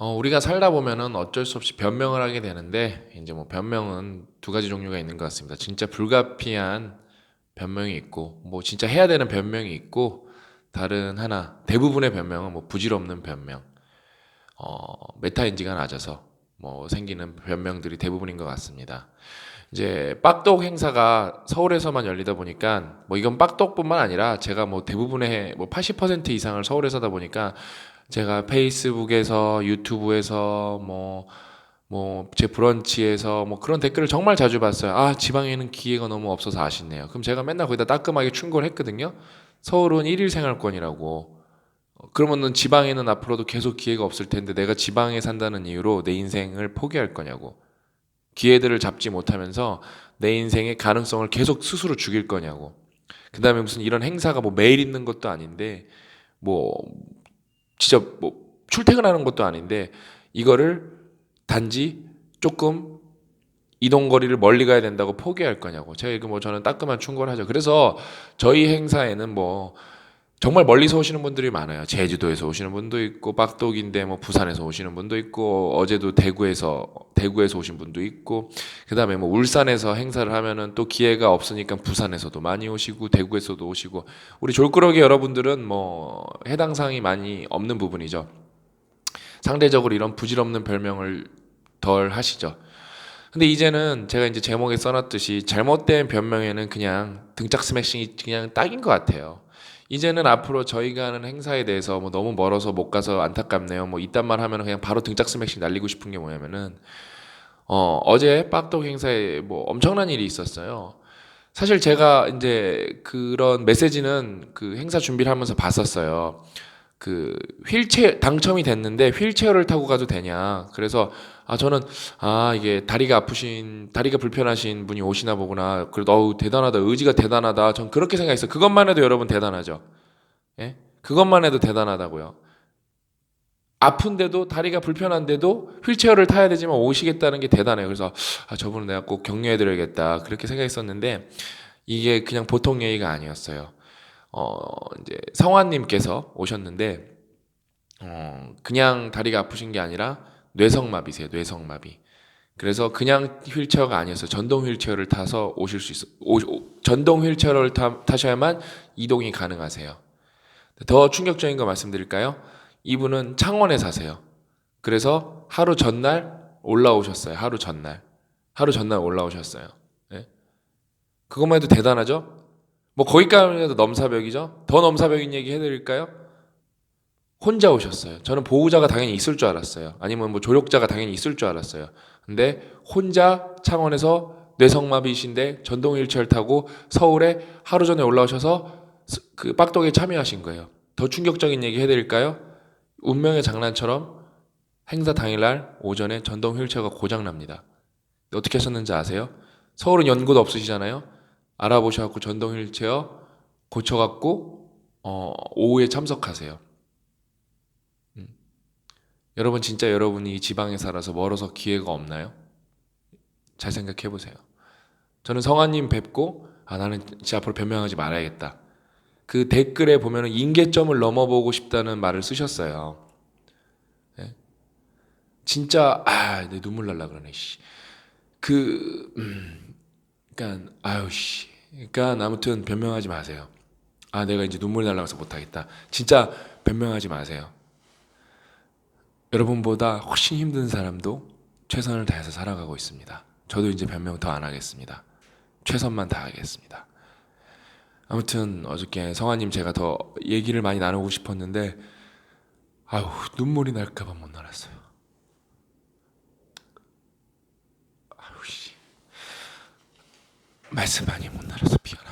어, 우리가 살다 보면은 어쩔 수 없이 변명을 하게 되는데 이제 뭐 변명은 두 가지 종류가 있는 것 같습니다. 진짜 불가피한 변명이 있고 뭐 진짜 해야 되는 변명이 있고 다른 하나 대부분의 변명은 뭐 부질없는 변명. 어, 메타인지가 낮아서 뭐 생기는 변명들이 대부분인 것 같습니다. 이제 빡독 행사가 서울에서만 열리다 보니까 뭐 이건 빡독뿐만 아니라 제가 뭐 대부분의 뭐 80% 이상을 서울에서 하다 보니까 제가 페이스북에서 유튜브에서 뭐 뭐 제 브런치에서 뭐 그런 댓글을 정말 자주 봤어요. 아 지방에는 기회가 너무 없어서 아쉽네요. 그럼 제가 맨날 거기다 따끔하게 충고를 했거든요. 서울은 일일 생활권이라고. 어, 그러면은 지방에는 앞으로도 계속 기회가 없을 텐데 내가 지방에 산다는 이유로 내 인생을 포기할 거냐고. 기회들을 잡지 못하면서 내 인생의 가능성을 계속 스스로 죽일 거냐고. 그 다음에 무슨 이런 행사가 뭐 매일 있는 것도 아닌데, 뭐, 진짜 뭐, 출퇴근하는 것도 아닌데, 이거를 단지 조금 이동 거리를 멀리 가야 된다고 포기할 거냐고. 제가 이거 뭐 저는 따끔한 충고를 하죠. 그래서 저희 행사에는 뭐, 정말 멀리서 오시는 분들이 많아요. 제주도에서 오시는 분도 있고 빡독인데 뭐 부산에서 오시는 분도 있고 어제도 대구에서 대구에서 오신 분도 있고 그다음에 뭐 울산에서 행사를 하면은 또 기회가 없으니까 부산에서도 많이 오시고 대구에서도 오시고 우리 졸꾸러기 여러분들은 뭐 해당 사항이 많이 없는 부분이죠. 상대적으로 이런 부질없는 별명을 덜 하시죠. 근데 이제는 제가 이제 제목에 써놨듯이 잘못된 변명에는 그냥 등짝 스매싱이 그냥 딱인 것 같아요. 이제는 앞으로 저희가 하는 행사에 대해서 뭐 너무 멀어서 못 가서 안타깝네요. 뭐 이딴 말 하면 그냥 바로 등짝 스매싱 날리고 싶은 게 뭐냐면은 어 어제 빡독 행사에 뭐 엄청난 일이 있었어요. 사실 제가 이제 그런 메시지는 그 행사 준비를 하면서 봤었어요. 그 휠체어 당첨이 됐는데 휠체어를 타고 가도 되냐. 그래서 아 저는 아 이게 다리가 아프신 다리가 불편하신 분이 오시나 보구나. 그래도 어우 대단하다. 의지가 대단하다. 전 그렇게 생각했어요. 그것만 해도 여러분 대단하죠. 예? 그것만 해도 대단하다고요. 아픈데도 다리가 불편한데도 휠체어를 타야 되지만 오시겠다는 게 대단해요. 그래서 아 저분은 내가 꼭 격려해 드려야겠다. 그렇게 생각했었는데 이게 그냥 보통 예의가 아니었어요. 어 이제 성환님께서 오셨는데 어 그냥 다리가 아프신 게 아니라 뇌성마비세요. 뇌성마비. 그래서 그냥 휠체어가 아니었어요. 전동 휠체어를 타서 오실 수 있어. 오, 오- 전동 휠체어를 타, 타셔야만 이동이 가능하세요. 더 충격적인 거 말씀드릴까요? 이분은 창원에 사세요. 그래서 하루 전날 올라오셨어요. 하루 전날. 하루 전날 올라오셨어요. 예? 그것만 해도 대단하죠? 뭐 거기까지 해도 넘사벽이죠? 더 넘사벽인 얘기 해드릴까요? 혼자 오셨어요. 저는 보호자가 당연히 있을 줄 알았어요. 아니면 뭐 조력자가 당연히 있을 줄 알았어요. 근데 혼자 창원에서 뇌성마비이신데 전동 휠체어를 타고 서울에 하루 전에 올라오셔서 스- 그 빡독에 참여하신 거예요. 더 충격적인 얘기 해드릴까요? 운명의 장난처럼 행사 당일날 오전에 전동 휠체어가 고장납니다. 어떻게 하셨는지 아세요? 서울은 연고도 없으시잖아요. 알아보셔갖고 전동 휠체어 고쳐갖고 어, 오후에 참석하세요. 여러분 진짜 여러분이 이 지방에 살아서 멀어서 기회가 없나요? 잘 생각해 보세요. 저는 성아님 뵙고 아 나는 진짜 앞으로 변명하지 말아야겠다. 그 댓글에 보면은 인계점을 넘어보고 싶다는 말을 쓰셨어요. 예? 진짜 아내 눈물 날라 그러네. 씨. 그 음, 그러니까 아유 씨. 그러니까 아무튼 변명하지 마세요. 아 내가 이제 눈물 날라서 못하겠다. 진짜 변명하지 마세요. 여러분보다 훨씬 힘든 사람도 최선을 다해서 살아가고 있습니다. 저도 이제 변명 더 안 하겠습니다. 최선만 다하겠습니다. 아무튼 어저께 성아님 제가 더 얘기를 많이 나누고 싶었는데 아유 눈물이 날까봐 못 날았어요. 아유 씨 말씀 많이 못 날아서 미안합니다.